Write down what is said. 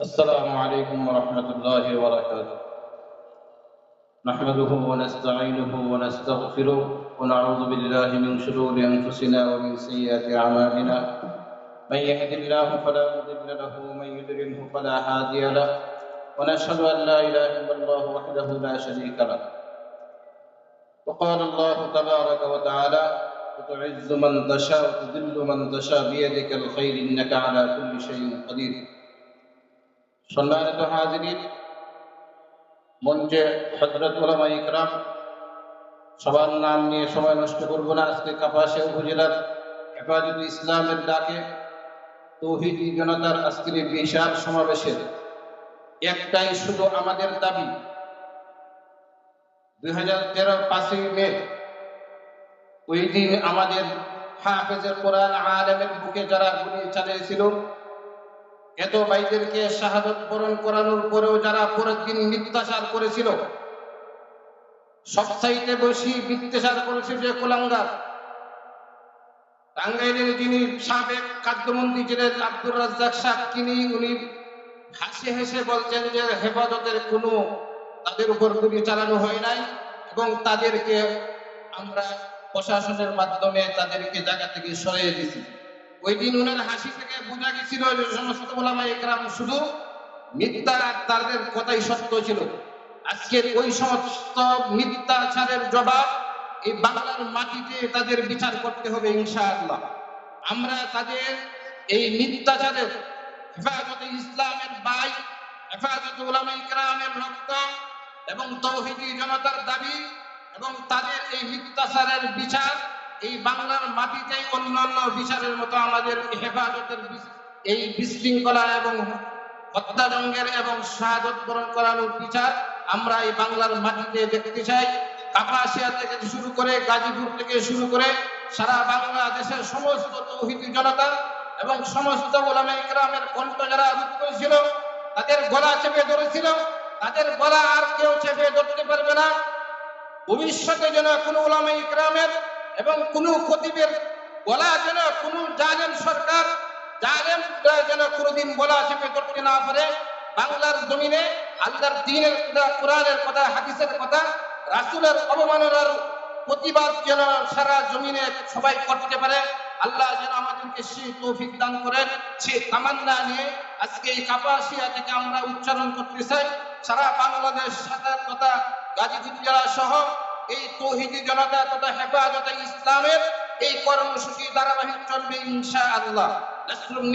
السلام عليكم ورحمة الله وبركاته. نحمده ونستعينه ونستغفره ونعوذ بالله من شرور أنفسنا ومن سيئات أعمالنا. من يهد الله فلا مضل له ومن يضلله فلا هادي له. ونشهد أن لا إله إلا الله وحده لا شريك له. وقال الله تبارك وتعالى وتعز من تشاء وتذل من تشاء بيدك الخير إنك على كل شيء قدير. সম্মানিত হাজিরিন, মঞ্চে হজরত ওলামা ইকরাম, সবার নাম নিয়ে সময় নষ্ট করব না। আজকে কাপাসিয়া উপজেলার হেফাজত ইসলামের ডাকে তৌহিদি জনতার আজকের বিশাল সমাবেশের একটাই শুধু আমাদের দাবি, দুই হাজার তেরো পাঁচই মে, ওই দিন আমাদের হাফেজের কোরআন আলেমের বুকে যারা গুলি চালিয়েছিল এত ভাইদেরকে শাহাদত বরণ করানোর পরেও যারা পরের দিন মিথ্যাচার করেছিল সবসাইতে বসি মিথ্যাচার করেছে যে কোলাঙ্গার। টাঙ্গাইলের যিনি সাবেক খাদ্যমন্ত্রী ছিলেন আব্দুর রাজ্জাক সাহ তিনি উনি হাসি হেসে বলছেন যে হেফাজতের কোনো তাদের উপর গুলি চালানো হয় নাই এবং তাদেরকে আমরা প্রশাসনের মাধ্যমে তাদেরকে জায়গা থেকে সরিয়ে দিছি ওই দিন উনার হাসি থেকে বোঝা গেছিল যে সমস্ত ওলামা একরাম শুধু মিথ্যা তাদের কথাই সত্য ছিল। আজকের ওই সমস্ত মিথ্যাচারের জবাব এই বাংলার মাটিতে তাদের বিচার করতে হবে ইনশাআল্লাহ। আমরা তাদের এই মিথ্যাচারের হেফাজতে ইসলামের বাই হেফাজতে ওলামা ইকরামের রক্ত এবং তৌহিদি জনতার দাবি এবং তাদের এই মিথ্যাচারের বিচার এই বাংলার মাটিতে অন্যান্য বিচারের মতো আমাদের হেফাজতের এই বিশৃঙ্খলা এবং হত্যাজঙ্গের এবং শাহাদত বরণ করানোর বিচার আমরা এই বাংলার মাটিতে দেখতে চাই। কাপাসিয়া থেকে শুরু করে গাজীপুর থেকে শুরু করে সারা বাংলাদেশের সমস্ত তৌহিদি জনতা এবং সমস্ত ওলামা গ্রামের কণ্ঠ যারা রুদ্ধ করেছিল তাদের গলা চেপে ধরেছিল। তাদের গলা আর কেউ চেপে ধরতে পারবে না। ভবিষ্যতে যেন কোনো ওলামা ইকরামের এবং কোন খতিবের গলা যেন কোন জালেম সরকার, জালেম যেন কোনোদিন বলা চেপে ধরতে না পারে বাংলার জমিনে, আল্লাহর দিনের কথা, কোরআনের কথা, হাদিসের কথা, রাসূলের অবমাননার প্রতিবাদ যেন সারা জমিনে সবাই করতে পারে। আল্লাহ যেন আমাদেরকে সেই তৌফিক দান করেন। সেই তামান্না নিয়ে আজকে এই কাপাসিয়া থেকে আমরা উচ্চারণ করতে চাই। সারা বাংলাদেশ সাথে কথা গাজীপুর জেলা সহ এই তহিদি জনতা তথা হেফাজতে ইসলামের এই কর্মসূচি ধারাবাহিক চলবে ইনশাআল্লাহ। নাসরুম